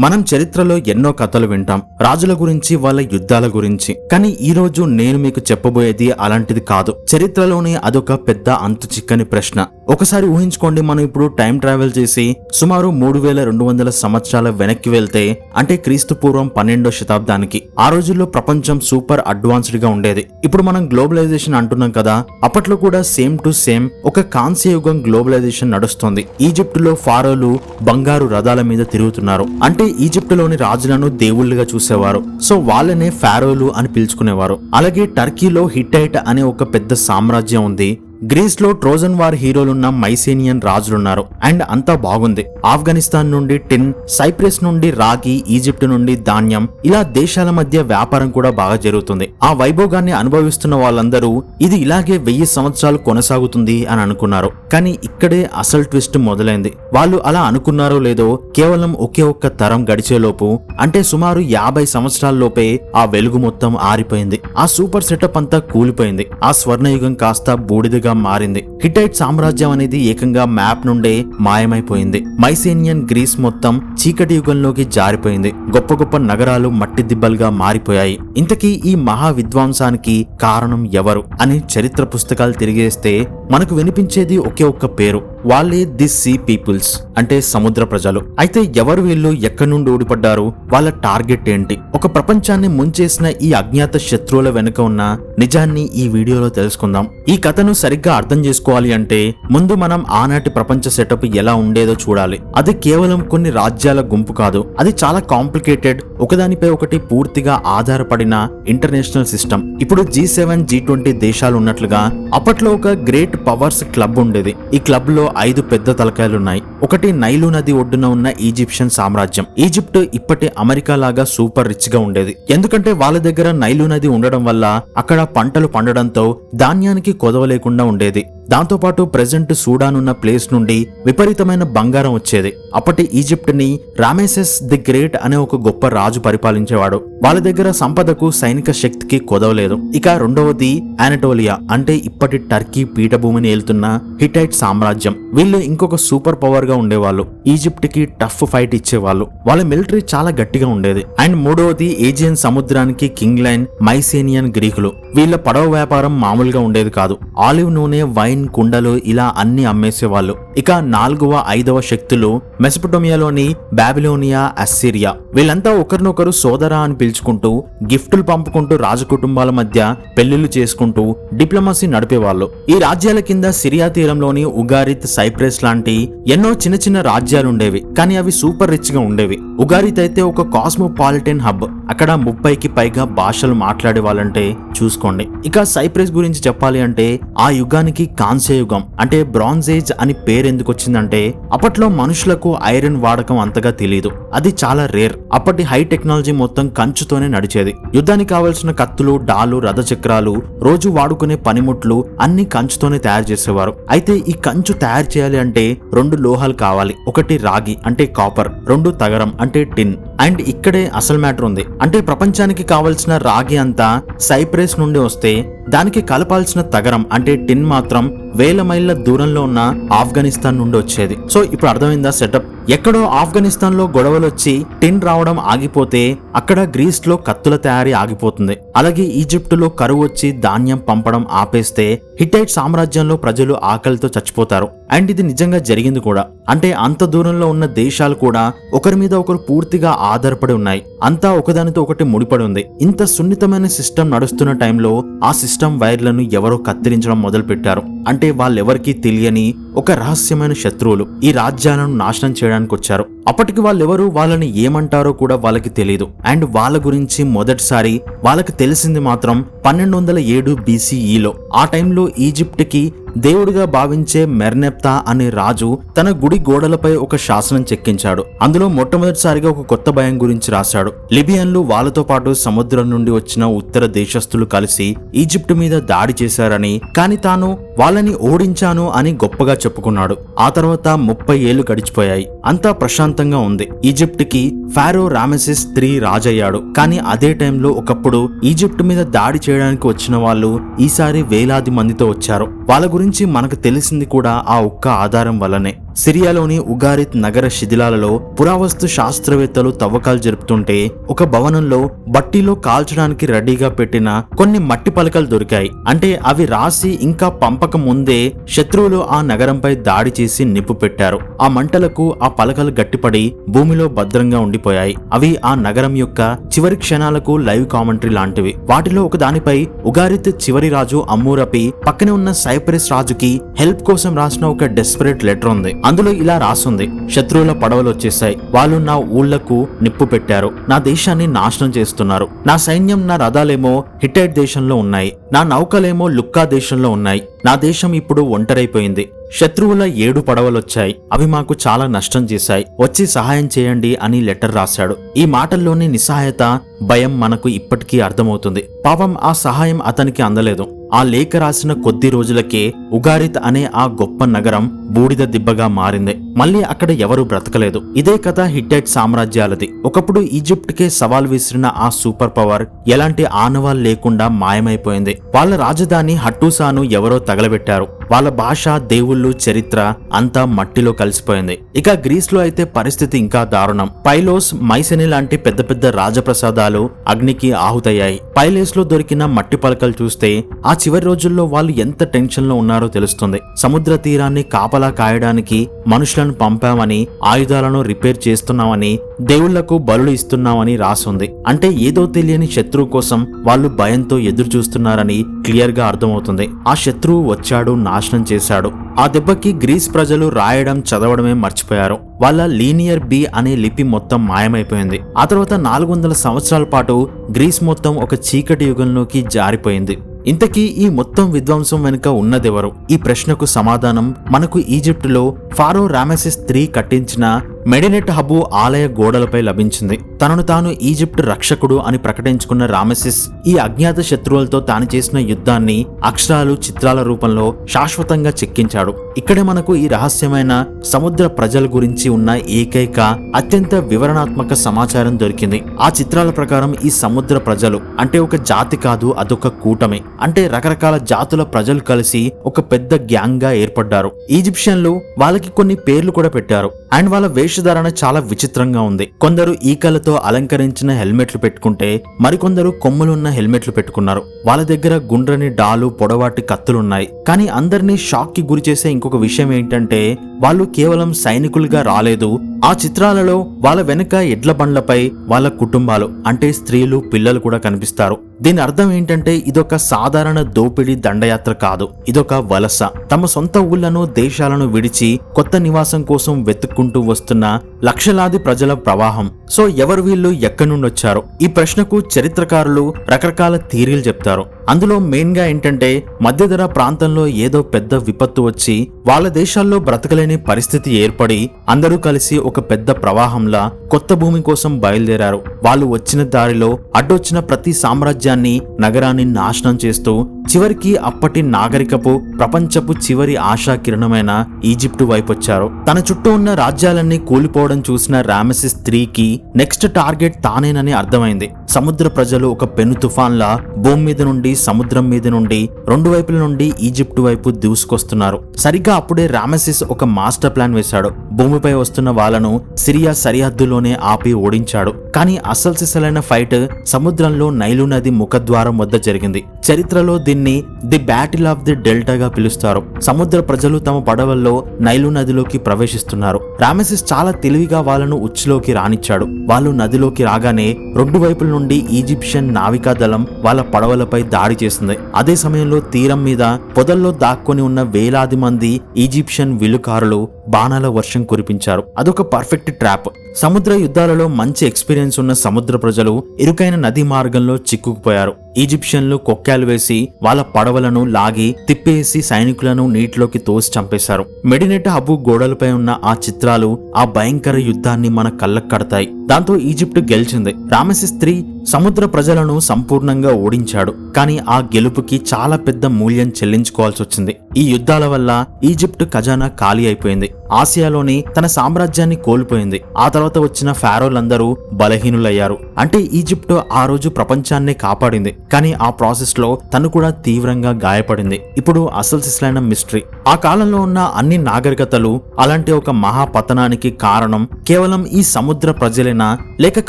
మనం చరిత్రలో ఎన్నో కథలు వింటాం రాజుల గురించి వాళ్ళ యుద్ధాల గురించి. కానీ ఈ రోజు నేను మీకు చెప్పబోయేది అలాంటిది కాదు. చరిత్రలోనే అదొక పెద్ద అంతు చిక్కని ప్రశ్న. ఒకసారి ఊహించుకోండి మనం ఇప్పుడు టైం ట్రావెల్ చేసి సుమారు మూడు వేల రెండు వందల సంవత్సరాల వెనక్కి వెళ్తే అంటే క్రీస్తు పూర్వం పన్నెండో శతాబ్దానికి. ఆ రోజుల్లో ప్రపంచం సూపర్ అడ్వాన్స్డ్గా ఉండేది. ఇప్పుడు మనం గ్లోబలైజేషన్ అంటున్నాం కదా అప్పట్లో కూడా సేమ్ టు సేమ్ ఒక కాంస్య యుగం గ్లోబలైజేషన్ నడుస్తుంది. ఈజిప్ట్లో ఫారోలు బంగారు రథాల మీద తిరుగుతున్నారు. అంటే ఈజిప్ట్లోని రాజులను దేవుళ్ళుగా చూసేవారు. సో వాళ్ళనే ఫారోలు అని పిలుచుకునేవారు. అలాగే టర్కీలో హిట్టైట్ అనే ఒక పెద్ద సామ్రాజ్యం ఉంది. గ్రీస్లో ట్రోజన్ వార్ హీరోలున్న మైసేనియన్ రాజులున్నారు. అండ్ అంతా బాగుంది. ఆఫ్ఘనిస్తాన్ నుండి టిన్ సైప్రస్ నుండి రాగి ఈజిప్ట్ నుండి ధాన్యం ఇలా దేశాల మధ్య వ్యాపారం కూడా బాగా జరుగుతుంది. ఆ వైభోగాన్ని అనుభవిస్తున్న వాళ్ళందరూ ఇది ఇలాగే వెయ్యి సంవత్సరాలు కొనసాగుతుంది అని అనుకున్నారు. కానీ ఇక్కడే అసలు ట్విస్ట్ మొదలైంది. వాళ్ళు అలా అనుకున్నారో లేదో కేవలం ఒకే ఒక్క తరం గడిచేలోపు అంటే సుమారు యాభై సంవత్సరాల్లోపే ఆ వెలుగు మొత్తం ఆరిపోయింది. ఆ సూపర్ సెటప్ అంతా కూలిపోయింది. ఆ స్వర్ణయుగం కాస్త బూడిదగా మారింది. హిటైట్ సామ్రాజ్యం అనేది ఏకంగా మ్యాప్ నుండే మాయమైపోయింది. మైసేనియన్ గ్రీస్ మొత్తం చీకటి యుగంలోకి జారిపోయింది. గొప్ప గొప్ప నగరాలు మట్టి దిబ్బలుగా మారిపోయాయి. ఇంతకీ ఈ మహా విద్వాంసానికి కారణం ఎవరు? అని చరిత్ర పుస్తకాలు తిరిగేస్తే మనకు వినిపించేది ఒకే ఒక్క పేరు. వాళ్ళే ది సీ పీపుల్స్ అంటే సముద్ర ప్రజలు. అయితే ఎవరు వీళ్ళు ఎక్కడి నుండి ఊడిపడ్డారు? వాళ్ళ టార్గెట్ ఏంటి? ఒక ప్రపంచాన్ని ముంచేసిన ఈ అజ్ఞాత శత్రువుల వెనుక ఉన్న నిజాన్ని ఈ వీడియోలో తెలుసుకుందాం. ఈ కథను సరిగ్గా అర్థం చేసుకోవాలి అంటే ముందు మనం ఆనాటి ప్రపంచ సెటప్ ఎలా ఉండేదో చూడాలి. అది కేవలం కొన్ని రాజ్యాల గుంపు కాదు. అది చాలా కాంప్లికేటెడ్ ఒకదానిపై ఒకటి పూర్తిగా ఆధారపడిన ఇంటర్నేషనల్ సిస్టమ్. ఇప్పుడు జీ సెవెన్ జీ ట్వంటీ దేశాలు ఉన్నట్లుగా అప్పట్లో ఒక గ్రేట్ పవర్స్ క్లబ్ ఉండేది. ఈ క్లబ్లో ఐదు పెద్ద తలకాయలున్నాయి. ఒకటి నైలు నది ఒడ్డున ఉన్న ఈజిప్షియన్ సామ్రాజ్యం. ఈజిప్ట్ ఇప్పటి అమెరికా లాగా సూపర్ రిచ్గా ఉండేది. ఎందుకంటే వాళ్ళ దగ్గర నైలు నది ఉండడం వల్ల అక్కడ పంటలు పండడంతో ధాన్యానికి కొదవ లేకుండా ఉండేది. దాంతోపాటు ప్రజెంట్ సూడాన్ ఉన్న ప్లేస్ నుండి విపరీతమైన బంగారం వచ్చేది. అప్పటి ఈజిప్ట్ని రామేసెస్ ది గ్రేట్ అనే ఒక గొప్ప రాజు పరిపాలించేవాడు. వాళ్ళ దగ్గర సంపదకు సైనిక శక్తికి కొదవలేదు. ఇక రెండవది ఆనటోలియా అంటే ఇప్పటి టర్కీ పీఠభూమిని ఏలుతున్న హిటైట్ సామ్రాజ్యం. వీళ్ళు ఇంకొక సూపర్ పవర్గా ఉండేవాళ్ళు. ఈజిప్ట్కి టఫ్ ఫైట్ ఇచ్చేవాళ్ళు. వాళ్ళ మిలిటరీ చాలా గట్టిగా ఉండేది. అండ్ మూడవది ఏజియన్ సముద్రానికి కింగ్ లైన్ మైసేనియన్ గ్రీకులు. వీళ్ళ పడవ వ్యాపారం మామూలుగా ఉండేది కాదు. ఆలివ్ నూనె వైన్ కుండలు ఇలా అన్ని అమ్మేసేవాళ్ళు. ఇక నాలుగవ ఐదవ శక్తులు మెసపటోమియాలోని బాబిలోనియా అస్సిరియా. వీళ్ళంతా ఒకరినొకరు సోదరా అని పిలుచుకుంటూ గిఫ్టులు పంపుకుంటూ రాజకుటుంబాల మధ్య పెళ్ళిళ్ళు చేసుకుంటూ డిప్లొమసీ నడిపేవాళ్ళు. ఈ రాజ్యాల కింద సిరియా తీరంలోని ఉగారిత్ సైప్రెస్ లాంటి ఎన్నో చిన్న చిన్న రాజ్యాలు ఉండేవి కానీ అవి సూపర్ రిచ్గా ఉండేవి. ఉగారిత్ అయితే ఒక కాస్మోపాలిటన్ హబ్. అక్కడ ముప్పైకి పైగా భాషలు మాట్లాడే వాళ్ళంటే చూసుకోండి. ఇక సైప్రస్ గురించి చెప్పాలి అంటే ఆ యుగానికి కాంస్య యుగం అంటే బ్రాంజ్ ఏజ్ అని పేరు ఎందుకు వచ్చిందంటే అప్పట్లో మనుషులకు ఐరన్ వాడకం అంతగా తెలియదు అది చాలా రేర్. అప్పటి హై టెక్నాలజీ మొత్తం కంచుతోనే నడిచేది. యుద్ధానికి కావాల్సిన కత్తులు డాలు రథచక్రాలు రోజు వాడుకునే పనిముట్లు అన్ని కంచుతోనే తయారు చేసేవారు. అయితే ఈ కంచు తయారు చేయాలి అంటే రెండు లోహాలు కావాలి. ఒకటి రాగి అంటే కాపర్. రెండు తగరం అంటే టిన్. అండ్ ఇక్కడే అసలు మ్యాటర్ ఉంది. అంటే ప్రపంచానికి కావలసిన రాగి అంతా సైప్రెస్ నుండి వస్తే దానికి కలపాల్సిన తగరం అంటే టిన్ మాత్రం వేల మైళ్ళ దూరంలో ఉన్న ఆఫ్ఘనిస్తాన్ నుండి వచ్చేది. సో ఇప్పుడు అర్థమైందా సెటప్ ఎక్కడో ఆఫ్ఘనిస్తాన్లో గొడవలు వచ్చి టిన్ రావడం ఆగిపోతే అక్కడ గ్రీస్లో కత్తుల తయారీ ఆగిపోతుంది. అలాగే ఈజిప్ట్లో కరువు వచ్చి ధాన్యం పంపడం ఆపేస్తే హిట్టైట్ సామ్రాజ్యంలో ప్రజలు ఆకలితో చచ్చిపోతారు. అండ్ ఇది నిజంగా జరిగింది కూడా. అంటే అంత దూరంలో ఉన్న దేశాలు కూడా ఒకరి మీద ఒకరు పూర్తిగా ఆధారపడి ఉన్నాయి. అంతా ఒకదానితో ఒకటి ముడిపడి ఉంది. ఇంత సున్నితమైన సిస్టమ్ నడుస్తున్న టైంలో ఆ సిస్టమ్ వైర్లను ఎవరో కత్తిరించడం మొదలుపెట్టారు. అంటే వాళ్ళెవరికీ తెలియని ఒక రహస్యమైన శత్రువులు ఈ రాజ్యాలను నాశనం చేయడానికి వచ్చారు అప్పటికి వాళ్ళెవరు వాళ్ళని ఏమంటారో కూడా వాళ్ళకి తెలియదు అండ్ వాళ్ళ గురించి మొదటిసారి వాళ్ళకి తెలిసింది మాత్రం పన్నెండు వందల ఏడు బీసీఈలో. ఆ టైంలో ఈజిప్ట్కి దేవుడిగా భావించే మెర్నెప్తా అనే రాజు తన గుడి గోడలపై ఒక శాసనం చెక్కించాడు. అందులో మొట్టమొదటిసారిగా ఒక కొత్త భయం గురించి రాశాడు. లిబియన్లు వాళ్ళతో పాటు సముద్రం నుండి వచ్చిన ఉత్తర దేశస్థులు కలిసి ఈజిప్ట్ మీద దాడి చేశారని కాని తాను వాళ్ళని ఓడించాను అని గొప్పగా చెప్పుకున్నాడు. ఆ తర్వాత ముప్పై ఏళ్ళు గడిచిపోయాయి. అంతా ప్రశాంతంగా ఉంది. ఈజిప్ట్కి ఫారో రామెసిస్ త్రీ రాజయ్యాడు. కానీ అదే టైంలో ఒకప్పుడు ఈజిప్ట్ మీద దాడి చేయడానికి వచ్చిన వాళ్ళు ఈసారి వేలాది మందితో వచ్చారు. వాళ్ళ గురించి మనకు తెలిసింది కూడా ఆ ఒక్క ఆధారం వల్లనే. సిరియాలోని ఉగారిత్ నగర శిథిలాలలో పురావస్తు శాస్త్రవేత్తలు తవ్వకాలు జరుపుతుంటే ఒక భవనంలో బట్టీలో కాల్చడానికి రెడీగా పెట్టిన కొన్ని మట్టి పలకలు దొరికాయి. అంటే అవి రాసి ఇంకా పంపక ముందే శత్రువులు ఆ నగరంపై దాడి చేసి నిప్పు పెట్టారు. ఆ మంటలకు ఆ పలకలు గట్టిపడి భూమిలో భద్రంగా ఉండిపోయాయి. అవి ఆ నగరం యొక్క చివరి క్షణాలకు లైవ్ కామెంటరీ లాంటివి. వాటిలో ఒక దానిపై ఉగారిత్ చివరి రాజు అమ్మూరపి పక్కనే ఉన్న సైప్రస్ రాజుకి హెల్ప్ కోసం రాసిన ఒక డెస్పరేట్ లెటర్ ఉంది. అందులో ఇలా రాసుంది శత్రువుల పడవలు వచ్చేసాయి వాళ్ళు నా ఊళ్ళకు నిప్పు పెట్టారు. నా దేశాన్ని నాశనం చేస్తున్నారు. నా సైన్యం నా రథాలేమో హిట్టైట్ దేశంలో ఉన్నాయి. నా నౌకలేమో లుక్కా దేశంలో ఉన్నాయి. నా దేశం ఇప్పుడు ఒంటరైపోయింది. శత్రువుల ఏడు పడవలొచ్చాయి. అవి మాకు చాలా నష్టం చేశాయి. వచ్చి సహాయం చేయండి అని లెటర్ రాశాడు. ఈ మాటల్లోని నిస్సహాయత భయం మనకు ఇప్పటికీ అర్థమవుతుంది. పాపం ఆ సహాయం అతనికి అందలేదు. ఆ లేఖ రాసిన కొద్ది రోజులకే ఉగారిత్ అనే ఆ గొప్ప నగరం బూడిద దిబ్బగా మారింది. మళ్ళీ అక్కడ ఎవరు బ్రతకలేదు. ఇదే కథ హిట్టైట్ సామ్రాజ్యాలది. ఒకప్పుడు ఈజిప్ట్ కే సవాల్ విసిరిన ఆ సూపర్ పవర్ ఎలాంటి ఆనవాలు లేకుండా మాయమైపోయింది. వాళ్ళ రాజధాని హట్టూసాను ఎవరో తగలబెట్టారు. వాళ్ళ భాష దేవుళ్ళు చరిత్ర అంతా మట్టిలో కలిసిపోయింది. ఇక గ్రీస్లో అయితే పరిస్థితి ఇంకా దారుణం. పైలోస్ మైసెని లాంటి పెద్ద పెద్ద రాజప్రసాదాలు అగ్నికి ఆహుతయ్యాయి. పైలేస్లో దొరికిన మట్టి పలకలు చూస్తే ఆ చివరి రోజుల్లో వాళ్ళు ఎంత టెన్షన్లో ఉన్నారో తెలుస్తుంది. సముద్ర తీరాన్ని కాపలా కాయడానికి మనుషులను పంపామని ఆయుధాలను రిపేర్ చేస్తున్నామని దేవుళ్ళకు బలులు ఇస్తున్నామని రాసుంది. అంటే ఏదో తెలియని శత్రువు కోసం వాళ్ళు భయంతో ఎదురు చూస్తున్నారని క్లియర్గా అర్థమవుతుంది. ఆ శత్రువు వచ్చాడు నాశనం చేశాడు. ఆ దెబ్బకి గ్రీస్ ప్రజలు రాయడం చదవడమే మర్చిపోయారు. వాళ్ళ లీనియర్ బి అనే లిపి మొత్తం మాయమైపోయింది. ఆ తర్వాత నాలుగు వందల సంవత్సరాల పాటు గ్రీస్ మొత్తం ఒక చీకటి యుగంలోకి జారిపోయింది. ఇంతకీ ఈ మొత్తం విధ్వంసం వెనుక ఉన్నదెవరు? ఈ ప్రశ్నకు సమాధానం మనకు ఈజిప్టులో ఫారో రామెసిస్ త్రీ కట్టించిన మెడినెట్ హబ్బు ఆలయ గోడలపై లభించింది. తనను తాను ఈజిప్ట్ రక్షకుడు అని ప్రకటించుకున్న రామెసిస్ ఈ అజ్ఞాత శత్రువులతో తాను చేసిన యుద్ధాన్ని అక్షరాలు చిత్రాల రూపంలో శాశ్వతంగా చెక్కించాడు. ఇక్కడే మనకు ఈ రహస్యమైన సముద్ర ప్రజల గురించి ఉన్న ఏకైక అత్యంత వివరణాత్మక సమాచారం దొరికింది. ఆ చిత్రాల ప్రకారం ఈ సముద్ర ప్రజలు అంటే ఒక జాతి కాదు అదొక కూటమి. అంటే రకరకాల జాతుల ప్రజలు కలిసి ఒక పెద్ద గ్యాంగ్గా ఏర్పడ్డారు. ఈజిప్షియన్లు వాళ్ళకి కొన్ని పేర్లు కూడా పెట్టారు. అండ్ వాళ్ళ వేషధారణ చాలా విచిత్రంగా ఉంది. కొందరు ఈకలతో అలంకరించిన హెల్మెట్లు పెట్టుకుంటే మరికొందరు కొమ్ములున్న హెల్మెట్లు పెట్టుకున్నారు. వాళ్ళ దగ్గర గుండ్రని డాలు పొడవాటి కత్తులున్నాయి. కానీ అందరినీ షాక్కి గురి చేసే ఇంకొక విషయం ఏంటంటే వాళ్ళు కేవలం సైనికులుగా రాలేదు. ఆ చిత్రాలలో వాళ్ళ వెనుక ఎడ్ల బండ్లపై వాళ్ళ కుటుంబాలు అంటే స్త్రీలు పిల్లలు కూడా కనిపిస్తారు. దీని అర్థం ఏంటంటే ఇదొక సాధారణ దోపిడీ దండయాత్ర కాదు. ఇదొక వలస. తమ సొంత ఊళ్ళను దేశాలను విడిచి కొత్త నివాసం కోసం వెతుక్కుంటూ వస్తున్న లక్షలాది ప్రజల ప్రవాహం. సో ఎవరు వీళ్ళు ఎక్కడి నుండి వచ్చారు ఈ ప్రశ్నకు చరిత్రకారులు రకరకాల థీరీలు చెప్తారు. అందులో మెయిన్గా ఏంటంటే మధ్యధర ప్రాంతంలో ఏదో పెద్ద విపత్తు వచ్చి వాళ్ళ దేశాల్లో బ్రతకలేని పరిస్థితి ఏర్పడి అందరూ కలిసి ఒక పెద్ద ప్రవాహంలా కొత్త భూమి కోసం బయలుదేరారు. వాళ్ళు వచ్చిన దారిలో అడ్డొచ్చిన ప్రతి సామ్రాజ్యాన్ని నగరాన్ని నాశనం చేస్తూ చివరికి అప్పటి నాగరికపు ప్రపంచపు చివరి ఆశా కిరణమైన ఈజిప్టు వైపొచ్చారు. తన చుట్టూ ఉన్న రాజ్యాలన్నీ కూలిపోవడం చూసిన రామసిస్ త్రీకి నెక్స్ట్ టార్గెట్ తానేనని అర్థమైంది. సముద్ర ప్రజలు ఒక పెను తుఫాన్లా భూమి మీద నుండి సముద్రం మీద నుండి రెండు వైపుల నుండి ఈజిప్టు వైపు దూసుకొస్తున్నారు. సరిగ్గా అప్పుడే రామసిస్ ఒక మాస్టర్ ప్లాన్ వేశాడు. భూమిపై వస్తున్న వాళ్ళను సిరియా సరిహద్దులోనే ఆపి ఓడించాడు. కానీ అసలు సిసలైన ఫైట్ సముద్రంలో నైలు నది ముఖద్వారం వద్ద జరిగింది. చరిత్రలో దీన్ని ది బ్యాటిల్ ఆఫ్ ది డెల్టాగా పిలుస్తారు. సముద్ర ప్రజలు తమ పడవల్లో నైలు నదిలోకి ప్రవేశిస్తున్నారు. రామెసిస్ చాలా తెలివిగా వాళ్ళను ఉచ్చులోకి రానిచ్చాడు. వాళ్ళు నదిలోకి రాగానే రెండు వైపుల నుండి ఈజిప్షియన్ నావికా దళం వాళ్ళ పడవలపై దాడి చేస్తుంది. అదే సమయంలో తీరం మీద పొదల్లో దాక్కొని ఉన్న వేలాది మంది ఈజిప్షియన్ విలుకారులు బాణాల వర్షం కురిపించారు. అదొక పర్ఫెక్ట్ ట్రాప్. సముద్ర యుద్ధాలలో మంచి ఎక్స్పీరియన్స్ ఉన్న సముద్ర ప్రజలు ఇరుకైన నది మార్గంలో చిక్కుకుపోయారు. ఈజిప్షియన్లు కొక్కాలు వేసి వాళ్ళ పడవలను లాగి తిప్పేసి సైనికులను నీటిలోకి తోసి చంపేశారు. మెడినెట్ హబు గోడలపై ఉన్న ఆ చిత్రాలు ఆ భయంకర యుద్ధాన్ని మన కళ్ళకు కడతాయి. దాంతో ఈజిప్ట్ గెలిచింది. రామశిస్త్రీ సముద్ర ప్రజలను సంపూర్ణంగా ఓడించాడు. కానీ ఆ గెలుపుకి చాలా పెద్ద మూల్యం చెల్లించుకోవాల్సి వచ్చింది. ఈ యుద్ధాల వల్ల ఈజిప్ట్ ఖజానా ఖాళీ అయిపోయింది. ఆసియాలోని తన సామ్రాజ్యాన్ని కోల్పోయింది. ఆ తర్వాత వచ్చిన ఫారోలందరూ బలహీనులయ్యారు. అంటే ఈజిప్ట్ ఆ రోజు ప్రపంచాన్నే కాపాడింది. కానీ ఆ ప్రాసెస్లో తను కూడా తీవ్రంగా గాయపడింది. ఇప్పుడు అసలు సిసలైన మిస్టరీ. ఆ కాలంలో ఉన్న అన్ని నాగరికతలు అలాంటి ఒక మహాపతనానికి కారణం కేవలం ఈ సముద్ర ప్రజలేనా? లేక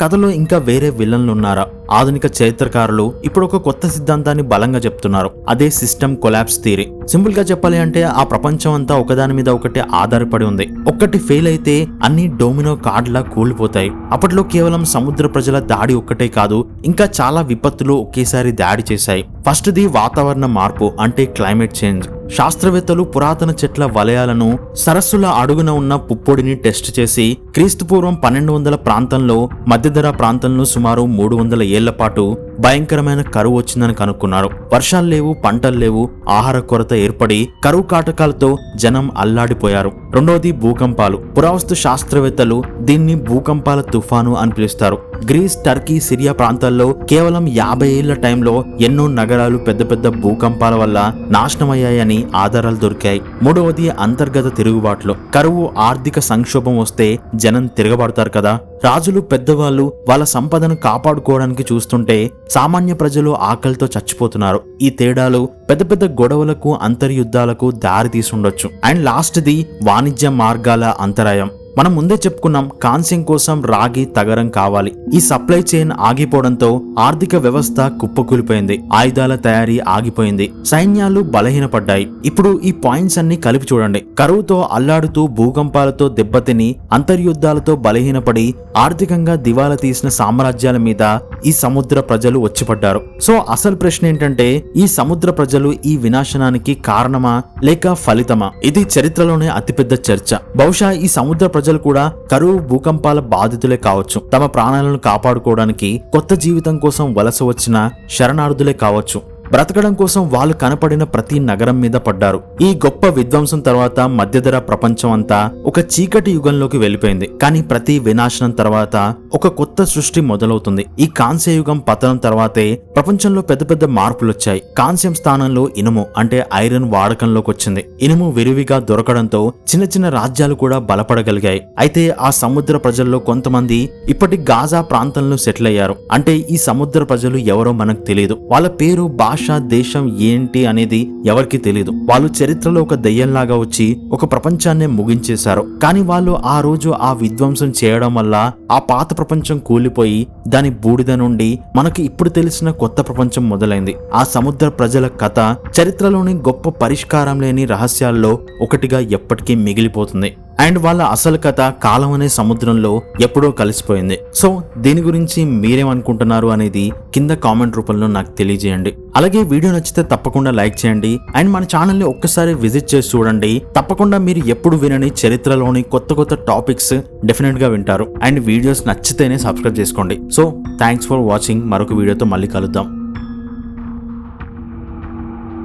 కథలో ఇంకా వేరే విలన్లున్నారా? ఆధునిక చరిత్రకారులు ఇప్పుడు ఒక కొత్త సిద్ధాంతాన్ని బలంగా చెప్తున్నారు. అదే సిస్టమ్ కొలాప్స్ థియరీ. సింపుల్గా చెప్పాలి అంటే ఆ ప్రపంచం అంతా ఒకదాని మీద ఒకటి ఆధారపడి ఉంది. ఒక్కటి ఫెయిల్ అయితే అన్ని డోమినో కార్డ్లా కూలిపోతాయి. అప్పట్లో కేవలం సముద్ర ప్రజల దాడి ఒక్కటే కాదు ఇంకా చాలా విపత్తులు ఒకేసారి దాడి చేశాయి. ఫస్ట్ది వాతావరణ మార్పు అంటే క్లైమేట్ చేంజ్. శాస్త్రవేత్తలు పురాతన చెట్ల వలయాలను సరస్సుల అడుగున ఉన్న పుప్పొడిని టెస్ట్ చేసి క్రీస్తుపూర్వం పన్నెండు వందల ప్రాంతంలో మధ్యధర ప్రాంతంలో సుమారు మూడు వందల ఏళ్ళ పాటు భయంకరమైన కరువు వచ్చిందని కనుక్కున్నారు. వర్షాలు లేవు పంటలు లేవు ఆహార కొరత ఏర్పడి కరువు కాటకాలతో జనం అల్లాడిపోయారు. రెండవది భూకంపాలు. పురావస్తు శాస్త్రవేత్తలు దీన్ని భూకంపాల తుఫాను అని పిలుస్తారు. గ్రీస్ టర్కీ సిరియా ప్రాంతాల్లో కేవలం యాభై ఏళ్ళ టైంలో ఎన్నో నగరాలు పెద్ద పెద్ద భూకంపాల వల్ల నాశనమయ్యాయని ఆధారాలు దొరికాయి. మూడవది అంతర్గత తిరుగుబాట్లు. కరువు ఆర్థిక సంక్షోభం వస్తే జనం తిరగబడతారు కదా. రాజులు పెద్దవాళ్ళు వాళ్ళ సంపదను కాపాడుకోవడానికి చూస్తుంటే సామాన్య ప్రజలు ఆకలితో చచ్చిపోతున్నారు. ఈ తేడాలు పెద్ద పెద్ద గొడవలకు అంతర్యుద్ధాలకు దారి తీసుండొచ్చు అండ్ లాస్ట్ది వాణిజ్య మార్గాల అంతరాయం. మనం ముందే చెప్పుకున్నాం కాన్సింగ్ కోసం రాగి తగరం కావాలి. ఈ సప్లై చైన్ ఆగిపోవడంతో ఆర్థిక వ్యవస్థ కుప్పకూలిపోయింది. ఆయుధాల తయారీ ఆగిపోయింది. సైన్యాలు బలహీనపడ్డాయి. ఇప్పుడు ఈ పాయింట్స్ అన్ని కలిపి చూడండి. కరువుతో అల్లాడుతూ భూకంపాలతో దెబ్బతిని అంతర్యుద్ధాలతో బలహీనపడి ఆర్థికంగా దివాలా తీసిన సామ్రాజ్యాల మీద ఈ సముద్ర ప్రజలు వచ్చిపడ్డారు. సో అసలు ప్రశ్న ఏంటంటే ఈ సముద్ర ప్రజలు ఈ వినాశనానికి కారణమా లేక ఫలితమా? ఇది చరిత్రలోనే అతిపెద్ద చర్చ. బహుశా ఈ సముద్ర ప్రజలు కూడా కరువు భూకంపాల బాధితులే కావచ్చు. తమ ప్రాణాలను కాపాడుకోవడానికి కొత్త జీవితం కోసం వలస వచ్చిన శరణార్థులే కావచ్చు. బ్రతకడం కోసం వాళ్ళు కనపడిన ప్రతి నగరం మీద పడ్డారు. ఈ గొప్ప విధ్వంసం తర్వాత మధ్యధర ప్రపంచం అంతా ఒక చీకటి యుగంలోకి వెళ్ళిపోయింది. కానీ ప్రతి వినాశనం తర్వాత ఒక కొత్త సృష్టి మొదలవుతుంది. ఈ కాంస్య యుగం పతనం తర్వాతే ప్రపంచంలో పెద్ద పెద్ద మార్పులు వచ్చాయి కాంస్యం స్థానంలో ఇనుము అంటే ఐరన్ వాడకంలోకి వచ్చింది. ఇనుము విరివిగా దొరకడంతో చిన్న చిన్న రాజ్యాలు కూడా బలపడగలిగాయి. అయితే ఆ సముద్ర ప్రజల్లో కొంతమంది ఇప్పటి గాజా ప్రాంతంలో సెటిల్ అయ్యారు. అంటే ఈ సముద్ర ప్రజలు ఎవరో మనకు తెలియదు వాళ్ళ పేరు భాష దేశం ఏంటి అనేది ఎవరికి తెలియదు వాళ్ళు చరిత్రలో ఒక దెయ్యంలాగా వచ్చి ఒక ప్రపంచాన్నే ముగించేశారు. కానీ వాళ్ళు ఆ రోజు ఆ విధ్వంసం చేయడం వల్ల ఆ పాత ప్రపంచం కూలిపోయి దాని బూడిద నుండి మనకు ఇప్పుడు తెలిసిన కొత్త ప్రపంచం మొదలైంది. ఆ సముద్ర ప్రజల కథ చరిత్రలోని గొప్ప పరిష్కారం లేని రహస్యాల్లో ఒకటిగా ఎప్పటికీ మిగిలిపోతుంది. అండ్ వాళ్ళ అసలు కథ కాలం అనే సముద్రంలో ఎప్పుడో కలిసిపోయింది. సో దీని గురించి మీరేమనుకుంటున్నారు అనేది కింద కామెంట్ రూపంలో నాకు తెలియజేయండి. అలాగే వీడియో నచ్చితే తప్పకుండా లైక్ చేయండి. అండ్ మన ఛానల్ని ఒక్కసారి విజిట్ చేసి చూడండి. తప్పకుండా మీరు ఎప్పుడు వినని చరిత్రలోని కొత్త కొత్త టాపిక్స్ డెఫినెట్గా వింటారు. అండ్ వీడియోస్ నచ్చితేనే సబ్స్క్రైబ్ చేసుకోండి. సో థ్యాంక్స్ ఫర్ వాచింగ్ మరొక వీడియోతో మళ్ళీ కలుద్దాం.